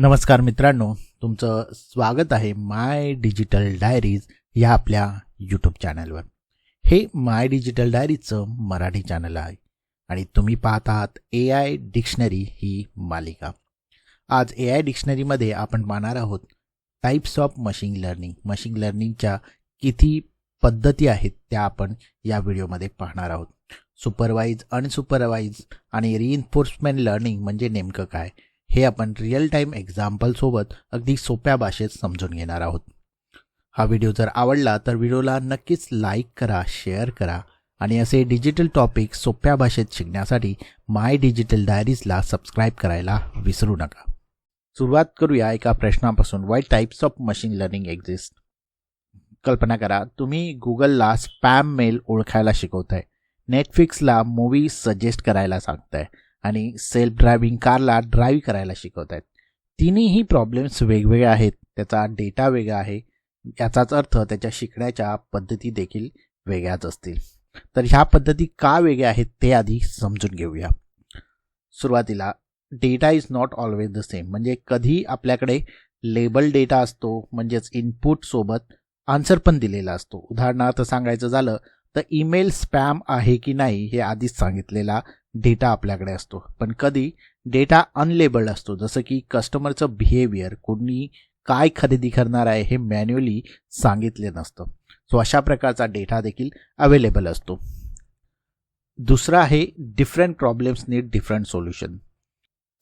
नमस्कार मित्रांनो तुमचं स्वागत आहे माय डिजिटल डायरीज या आपल्या यूट्यूब चॅनलवर हे माय डिजिटल डायरीजचं मराठी चॅनल आहे आणि तुम्ही पाहत आहात ए आय डिक्शनरी ही मालिका. आज ए आय डिक्शनरीमध्ये आपण पाहणार आहोत types of machine learning machine लर्निंगच्या किती पद्धती आहेत त्या आपण या व्हिडिओमध्ये पाहणार आहोत. सुपरवाईज अनसुपरवाईज आणि रिइन्फोर्समेंट लर्निंग म्हणजे नेमकं काय? हे आपण रिअल टाईम एक्झाम्पलसोबत अगदी सोप्या भाषेत समजून घेणार आहोत. हा व्हिडिओ जर आवडला तर व्हिडिओला नक्कीच लाईक करा शेअर करा आणि असे डिजिटल टॉपिक सोप्या भाषेत शिकण्यासाठी माय डिजिटल डायरीजला सबस्क्राईब करायला विसरू नका. सुरुवात करूया एका प्रश्नापासून. Why types of machine learning exist कल्पना करा तुम्ही गुगलला स्पॅम मेल ओळखायला शिकवताय. नेटफ्लिक्सला मूवी सजेस्ट करायला सांगताय. आणि सेल्फ ड्रायव्हिंग कारला ड्राईव्ह करायला शिकवत आहेत तिन्हीही प्रॉब्लेम्स वेगवेगळे आहेत. त्याचा डेटा वेगळा आहे. याचाच अर्थ त्याच्या शिकण्याच्या पद्धती देखील वेगळ्याच असतील. तर ह्या पद्धती का वेगळ्या आहेत ते आधी समजून घेऊया. सुरुवातीला data is not always the same म्हणजे कधी आपल्याकडे लेबल डेटा असतो म्हणजेच इनपुटसोबत आन्सर पण दिलेला असतो. उदाहरणार्थ सांगायचं झालं तर ईमेल स्पॅम आहे की नाही हे आधीच सांगितलेला डेटा आपल्याकडे असतो. पण कधी डेटा अनलेबल्ड असतो. जसं की कस्टमरचं बिहेवियर कोणी काय खरेदी करणार आहे हे मॅन्युअली सांगितले नसतं. सो अशा प्रकारचा डेटा देखील अवेलेबल असतो. दुसरा आहे different problems need different solution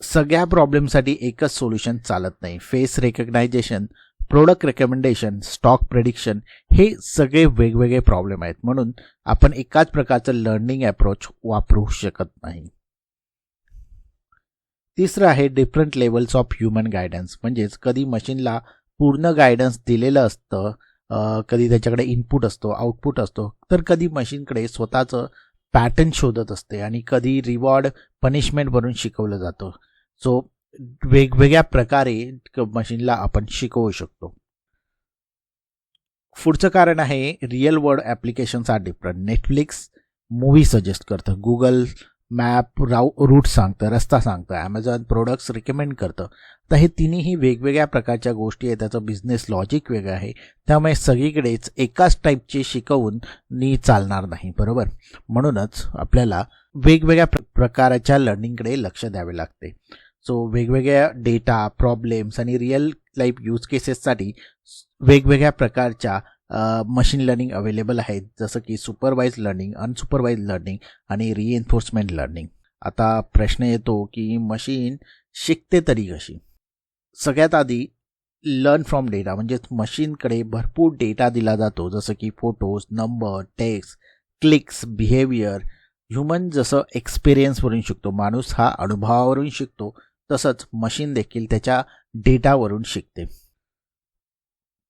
सगळ्या प्रॉब्लेमसाठी एकच सोल्युशन चालत नाही. Face recognition product recommendation stock prediction हे सगळे वेगवेगळे प्रॉब्लेम आहेत. म्हणून आपण एकाच प्रकारचं लर्निंग अप्रोच वापरू शकत नाही. तिसरं आहे different levels of human guidance म्हणजेच कधी मशीनला पूर्ण गायडन्स दिलेलं असतं कधी त्याच्याकडे इनपुट असतो आउटपुट असतो तर कधी मशीनकडे स्वतःचं पॅटर्न शोधत असते आणि कधी रिवॉर्ड पनिशमेंट बनून शिकवलं जातं. सो वेगवेगळ्या प्रकारे मशीनला आपण शिकवू शकतो. पुढचं कारण आहे real world applications are different Netflix movie suggest करतं गुगल मॅप राऊ रूट सांगतं रस्ता सांगतं ॲमेझॉन प्रोडक्ट्स रिकमेंड करतं. तर हे तिन्ही वेगवेगळ्या प्रकारच्या गोष्टी आहेत त्याचं बिझनेस लॉजिक वेगळं आहे. त्यामुळे सगळीकडेच एकाच टाईपचे शिकवून नी चालणार नाही बरोबर? म्हणूनच आपल्याला वेगवेगळ्या प्रकाराच्या लर्निंगकडे लक्ष द्यावे लागते. सो वेगवेगळ्या डेटा प्रॉब्लेम्स आणि रिअल लाईफ यूज केसेससाठी वेगवेगळ्या प्रकारच्या मशीन लर्निंग अवेलेबल आहेत. जसं की सुपरवाईज लर्निंग अनसुपरवाईज लर्निंग आणि रिएन्फोर्समेंट लर्निंग आता प्रश्न येतो की मशीन शिकते तरी कशी? सगळ्यात आधी लर्न फ्रॉम डेटा म्हणजेच मशीनकडे भरपूर डेटा दिला जातो. जसं की photos number text clicks behaviour human जसं एक्सपिरियन्सवरून शिकतो. माणूस हा अनुभवावरून शिकतो. तसंच मशीन देखील त्याच्या डेटावरून शिकते.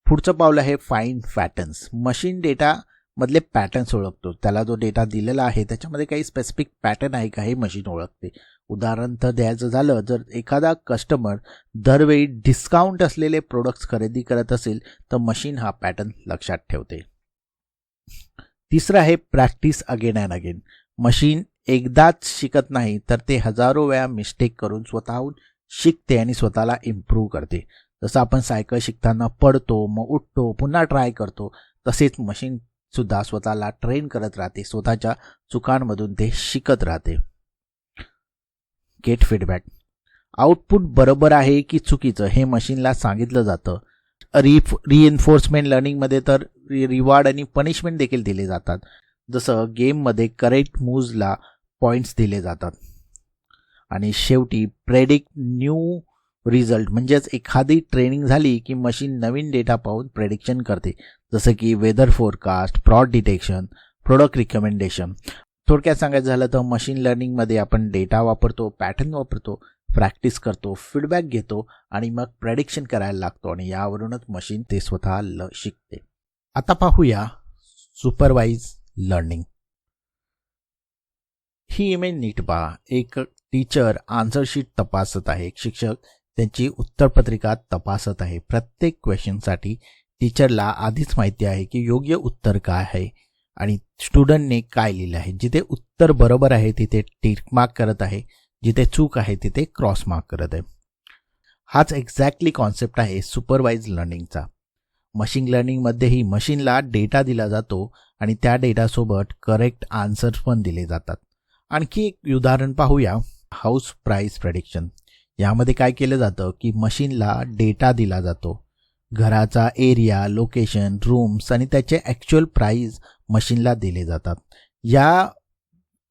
पुढचं पावलं आहे फाईन पॅटर्न्स मशीन डेटा मधले पॅटर्न्स ओळखतो. त्याला जो डेटा दिलेला आहे त्याच्यामध्ये काही स्पेसिफिक पॅटर्न आहे का हे मशीन ओळखते. उदाहरण तर द्यायचं झालं जर एखादा कस्टमर दरवेळी डिस्काउंट असलेले प्रोडक्ट्स खरेदी करत असेल तर मशीन हा पॅटर्न लक्षात ठेवते. तिसरं आहे practice again and again machine एकदाच शिकत नाही तर ते हजारो वेळा मिस्टेक करून स्वतःहून शिकते आणि स्वतःला इम्प्रूव्ह करते. जसं आपण सायकल शिकताना पडतो मग उठतो पुन्हा ट्राय करतो तसेच मशीन सुद्धा स्वतःला ट्रेन करत राहते स्वतःच्या चुकांमधून ते शिकत राहते. गेट फीडबॅक आउटपुट बरोबर आहे की चुकीचं हे मशीनला सांगितलं जातं. रि रिएन्फोर्समेंट लर्निंगमध्ये तर रिवॉर्ड आणि पनिशमेंट देखील दिले जातात. जसं गेममध्ये करेक्ट मूजला पॉईंट्स दिले जातात. आणि शेवटी प्रेडिक्ट न्यू रिझल्ट म्हणजेच एखादी ट्रेनिंग झाली की मशीन नवीन डेटा पाहून प्रेडिक्शन करते. जसं की weather forecast fraud detection product recommendation थोडक्यात सांगायचं झालं तर मशीन लर्निंगमध्ये आपण डेटा वापरतो पॅटर्न वापरतो प्रॅक्टिस करतो फीडबॅक घेतो आणि मग प्रेडिक्शन करायला लागतो आणि यावरूनच मशीन ते स्वतः ल शिकते. आता पाहूया सुपरवाईज लर्निंग ही इमेज नीट पहा एक टीचर आन्सरशीट तपासत आहे. एक शिक्षक त्यांची उत्तरपत्रिका तपासत आहे. प्रत्येक क्वेश्चनसाठी टीचरला आधीच माहिती आहे की योग्य उत्तर काय आहे आणि स्टुडंटने काय लिहिलं आहे. जिथे उत्तर बरोबर आहे तिथे टिक मार्क करत आहे. जिथे चूक आहे तिथे क्रॉस मार्क करत आहे. हाच एक्झॅक्टली कॉन्सेप्ट आहे सुपरवाईज लर्निंगचा मशीन लर्निंगमध्येही मशीनला डेटा दिला जातो आणि त्या डेटासोबत करेक्ट आन्सर्स पण दिले जातात. आणखी एक उदाहरण पाहूया. हाऊस प्राईस प्रेडिक्शन यामध्ये काय केलं जातं की मशीनला डेटा दिला जातो. घराचा एरिया लोकेशन रूम्स आणि त्याचे ॲक्च्युअल प्राईज मशीनला दिले जातात. या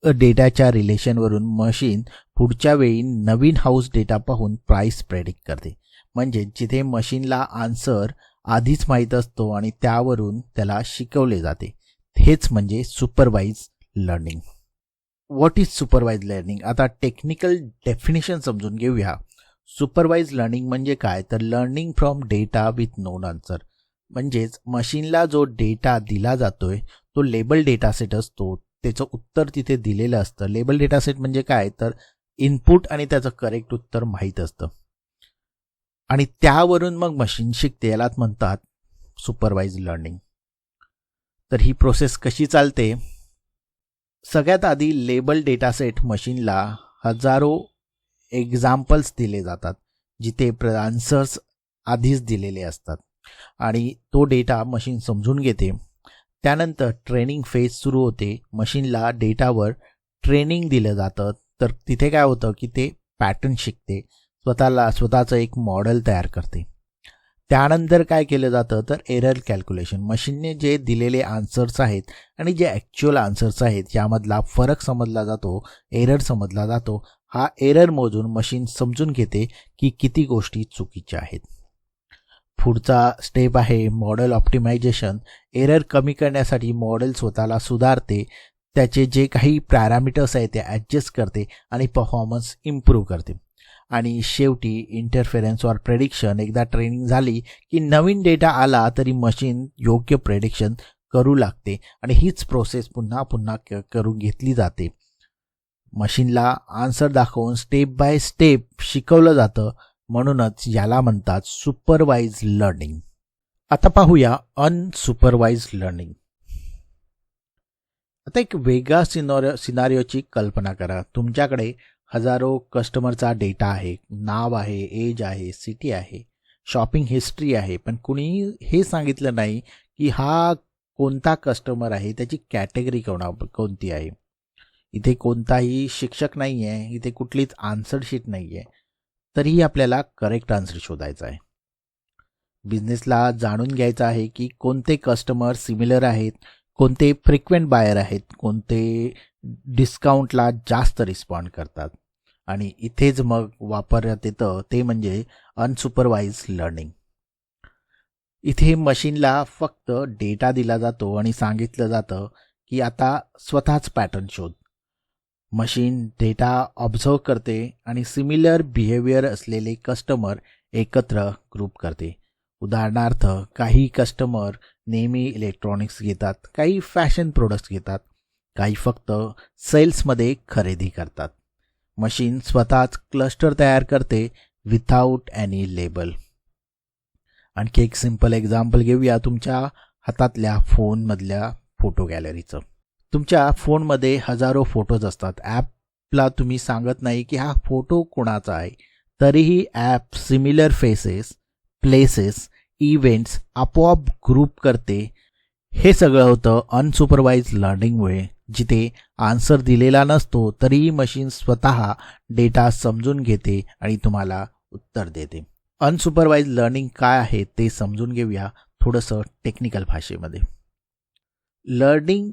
डेटाच्या रिलेशनवरून मशीन पुढच्या वेळी नवीन हाऊस डेटा पाहून प्राईस प्रेडिक्ट करते. म्हणजे जिथे मशीनला आन्सर आधीच माहीत असतो आणि त्यावरून त्याला शिकवले जाते. हेच म्हणजे supervise learning what is supervise learning आता टेक्निकल डेफिनेशन समजून घेऊया. सुपरवाईज लर्निंग म्हणजे काय? तर learning from data with known answer म्हणजेच मशीनला जो डेटा दिला जातोय तो लेबल डेटा सेट असतो. त्याचं उत्तर तिथे दिलेलं असतं. लेबल डेटा सेट म्हणजे काय? तर इनपुट आणि त्याचं करेक्ट उत्तर माहीत असतं. आणि त्यावरून मग मशीन शिकते. यालाच म्हणतात सुपरवाईज लर्निंग तर ही प्रोसेस कशी चालते? सगळ्यात आधी लेबल डेटा सेट मशीनला हजारो एक्झाम्पल्स दिले जातात जिथे आन्सर्स आधीच दिलेले असतात. आणि तो डेटा मशीन समजून घेते. त्यानंतर ट्रेनिंग फेज सुरू होते. मशीनला डेटावर ट्रेनिंग दिलं जातं. तर तिथे काय होतं की ते पॅटर्न शिकते. स्वतःला स्वतःचं एक मॉडेल तयार करते. त्यानंतर काय केलं जातं? तर एरर कॅल्क्युलेशन मशीनने जे दिलेले आन्सर्स आहेत आणि जे ॲक्च्युअल आन्सर्स आहेत यामधला फरक समजला जातो एरर समजला जातो. हा एरर मोजून मशीन समजून घेते की किती गोष्टी चुकीच्या आहेत. पुढचा स्टेप आहे मॉडेल ऑप्टिमायझेशन एरर कमी करण्यासाठी मॉडेल स्वतःला सुधारते. त्याचे जे काही पॅरामीटर्स आहेत ते ॲडजस्ट करते आणि परफॉर्मन्स इम्प्रूव्ह करते. आणि शेवटी इंटरफेरन्स ऑर प्रेडिक्शन एकदा ट्रेनिंग झाली की नवीन डेटा आला तरी मशीन योग्य प्रेडिक्शन करू लागते. आणि हीच प्रोसेस पुन्हा पुन्हा करून घेतली जाते. मशीनला आन्सर दाखवून स्टेप बाय स्टेप शिकवलं जातं. म्हणूनच याला म्हणतात सुपरवाईज लर्निंग आता पाहूया अनसुपरवाईज लर्निंग आता एक वेगळा सिनॉर सिनारिओची कल्पना करा. तुमच्याकडे हजारो कस्टमरचा डेटा आहे नाव आहे एज आहे सिटी आहे शॉपिंग हिस्ट्री आहे. पण कुणी हे सांगितलं नाही की हा कोणता कस्टमर आहे त्याची कॅटेगरी कोणा कोणती आहे. इथे कोणताही शिक्षक नाही आहे इथे कुठलीच आन्सर शीट नाही आहे तरीही आपल्याला करेक्ट आन्सर शोधायचा आहे. बिझनेसला जाणून घ्यायचं आहे की कोणते कस्टमर सिमिलर आहेत कोणते फ्रिक्वेंट बायर आहेत कोणते डिस्काउंटला जास्त रिस्पॉन्ड करतात. आणि इथेच मग वापरण्यात येतं ते म्हणजे अनसुपरवाईज लर्निंग इथे मशीनला फक्त डेटा दिला जातो आणि सांगितलं जातं की आता स्वतःच पॅटर्न शोध. मशीन डेटा ऑब्झर्व करते आणि सिमिलर बिहेवियर असलेले कस्टमर एकत्र ग्रुप करते. उदाहरणार्थ काही कस्टमर नेहमी इलेक्ट्रॉनिक्स घेतात काही फॅशन प्रोडक्ट्स घेतात काही फक्त सेल्समध्ये खरेदी करतात. मशीन स्वतःच क्लस्टर तयार करते विथाऊट एनी लेबल आणखी एक सिंपल एक्झाम्पल घेऊया तुमच्या हातातल्या फोनमधल्या फोटो गॅलरीचं तुमच्या फोनमध्ये हजारो फोटोज असतात. ॲपला तुम्ही सांगत नाही की हा फोटो कोणाचा आहे. तरीही app similar faces places events आपोआप ग्रुप करते. हे सगळं होतं अनसुपरवाईज लर्निंगमुळे जिथे आन्सर दिलेला नसतो तरीही मशीन स्वतः डेटा समजून घेते आणि तुम्हाला उत्तर देते. अनसुपरवाईज लर्निंग काय आहे ते समजून घेऊया थोडंसं टेक्निकल भाषेमध्ये. Learning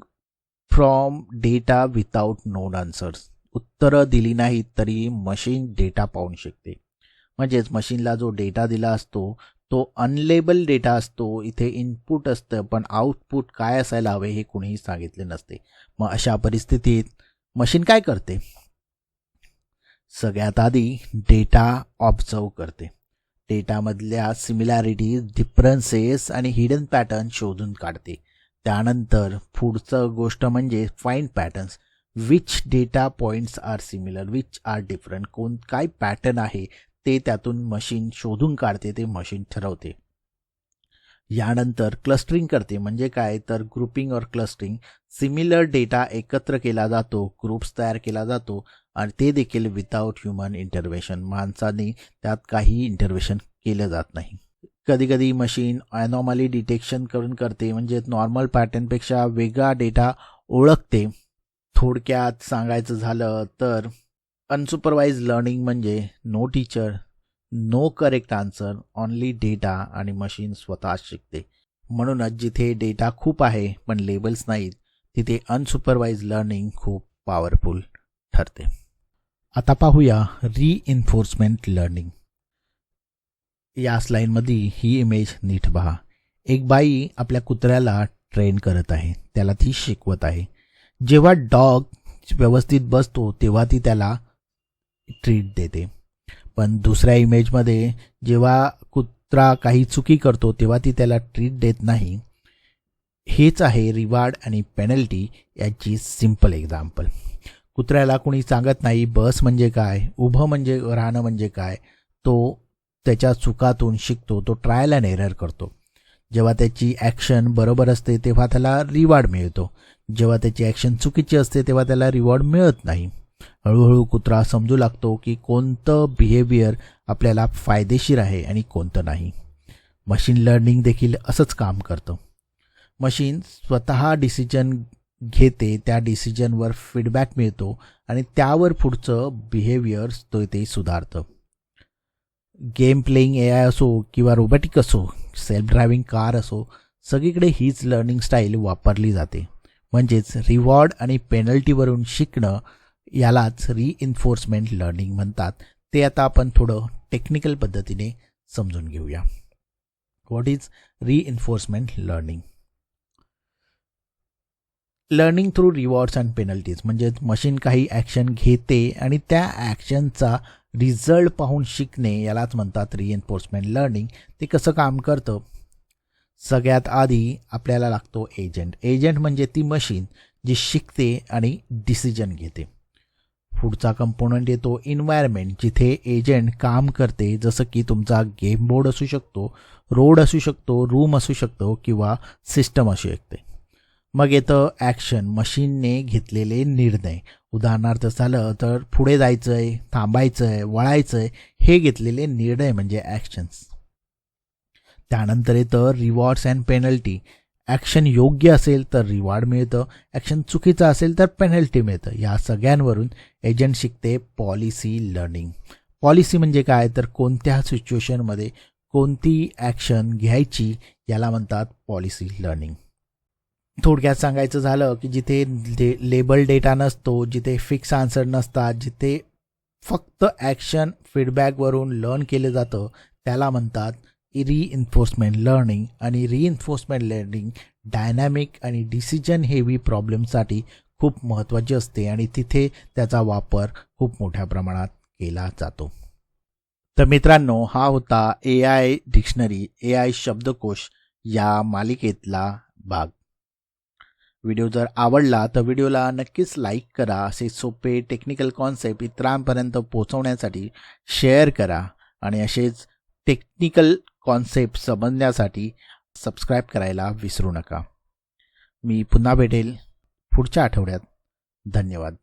from data without known answers उत्तरं दिली नाहीत तरी मशीन डेटा पाहून शिकते. म्हणजेच मशीनला जो डेटा दिला असतो तो अनलेबल डेटा असतो इथे इनपुट असतं पण आउटपुट काय असायला हवे हे कुणीही सांगितले नसते. मग अशा परिस्थितीत मशीन काय करते? सगळ्यात आधी डेटा ऑब्झर्व करते. डेटामधल्या सिमिलॅरिटीज डिफरन्सेस आणि हिडन पॅटर्न शोधून काढते. त्यानंतर पुढचं गोष्ट म्हणजे find patterns which data points are similar which are different कोण काय पॅटर्न आहे? ते त्यातून मशीन शोधून काढते ते मशीन ठरवते. यानंतर क्लस्टरिंग करते. म्हणजे काय? तर ग्रुपिंग और क्लस्टरिंग सिमिलर डेटा एकत्र केला जातो. ग्रुप्स तयार केला जातो. आणि ते देखील विदाऊट ह्युमन इंटरव्हेशन माणसाने त्यात काही इंटरव्हेशन केलं जात नाही. कधी कधी मशीन ॲनॉमली डिटेक्शन करून करते. म्हणजे नॉर्मल पॅटर्नपेक्षा वेगळा डेटा ओळखते. थोडक्यात सांगायचं झालं तर अनसुपरवाईज लर्निंग म्हणजे no teacher no correct answer only data आणि मशीन स्वतः शिकते. म्हणूनच जिथे डेटा खूप आहे पण लेबल्स नाहीत तिथे अनसुपरवाईज लर्निंग खूप पॉवरफुल ठरते. आता पाहूया रीइन्फोर्समेंट लर्निंग या स्लाईनमध्ये ही इमेज नीट पहा. एक बाई आपल्या कुत्र्याला ट्रेन करत आहे त्याला ती शिकवत आहे. जेव्हा डॉग व्यवस्थित बसतो तेव्हा ती त्याला ट्रीट देते. पण दुसऱ्या इमेजमध्ये जेव्हा कुत्रा काही चुकी करतो तेव्हा ती त्याला ट्रीट देत नाही. हेच आहे रिवार्ड आणि पेनल्टी याची सिंपल एक्झाम्पल कुत्र्याला कुणी सांगत नाही बस म्हणजे काय? उभं म्हणजे राहणं म्हणजे काय? तो त्याच्या चुकातून शिकतो तो ट्रायल अँड एरर करतो. जेव्हा त्याची ॲक्शन बरोबर असते तेव्हा त्याला रिवॉर्ड मिळतो. जेव्हा त्याची ॲक्शन चुकीची असते तेव्हा त्याला रिवॉर्ड मिळत नाही. हळूहळू कुत्रा समजू लागतो की कोणतं बिहेवियर आपल्याला फायदेशीर आहे आणि कोणतं नाही. मशीन लर्निंग देखील असंच काम करतं. मशीन स्वतः डिसिजन घेते त्या डिसिजनवर फीडबॅक मिळतो आणि त्यावर पुढचं बिहेवियर तो ते सुधारतं. गेम प्लेईंग ए आय असो किंवा रोबोटिक असो सेल्फ ड्रायव्हिंग कार असो सगळीकडे हीच लर्निंग स्टाईल वापरली जाते. म्हणजेच रिवॉर्ड आणि पेनल्टीवरून शिकणं यालाच रिइन्फोर्समेंट लर्निंग म्हणतात. ते आता आपण थोडं टेक्निकल पद्धतीने समजून घेऊया. What is reinforcement learning learning through rewards and penalties म्हणजेच मशीन काही ॲक्शन घेते आणि त्या ॲक्शनचा रिझल्ट पाहून शिकणे यालाच म्हणतात रिएन्फोर्समेंट लर्निंग ते कसं काम करतं? सगळ्यात आधी आपल्याला लागतो एजंट एजंट म्हणजे ती मशीन जी शिकते आणि डिसिजन घेते. पुढचा कंपोनंट येतो इन्वायरमेंट जिथे एजंट काम करते. जसं की तुमचा गेम बोर्ड असू शकतो रोड असू शकतो रूम असू शकतो किंवा सिस्टम असू शकते. मग येतं ॲक्शन मशीनने घेतलेले निर्णय. उदाहरणार्थ झालं तर पुढे जायचं आहे थांबायचं आहे वळायचं आहे हे घेतलेले निर्णय म्हणजे ॲक्शन्स त्यानंतर येतं रिवॉर्ड्स अँड पेनल्टी ॲक्शन योग्य असेल तर रिवॉर्ड मिळतं ॲक्शन चुकीचं असेल तर पेनल्टी मिळतं. या सगळ्यांवरून एजंट शिकते पॉलिसी लर्निंग. पॉलिसी म्हणजे काय? तर कोणत्या सिच्युएशनमध्ये कोणती ॲक्शन घ्यायची याला म्हणतात पॉलिसी लर्निंग. थोडक्यात सांगायचं झालं की जिथे ले लेबल डेटा नसतो जिथे फिक्स आन्सर नसतात जिथे फक्त ॲक्शन फीडबॅकवरून लर्न केलं जातं त्याला म्हणतात रिइन्फोर्समेंट लर्निंग आणि रिइन्फोर्समेंट लर्निंग डायनॅमिक आणि डिसिजन हेवी प्रॉब्लेमसाठी खूप महत्त्वाची असते आणि तिथे त्याचा वापर खूप मोठ्या प्रमाणात केला जातो. तर मित्रांनो हा होता A I dictionary A I शब्दकोश या मालिकेतला भाग. व्हिडिओ जर आवडला तर व्हिडिओला नक्कीच लाईक करा असे सोपे टेक्निकल कॉन्सेप्ट इतरांपर्यंत पोहोचवण्यासाठी शेअर करा आणि असेच टेक्निकल कॉन्सेप्ट समजण्यासाठी सबस्क्राईब करायला विसरू नका. मी पुन्हा भेटेल पुढच्या आठवड्यात. धन्यवाद.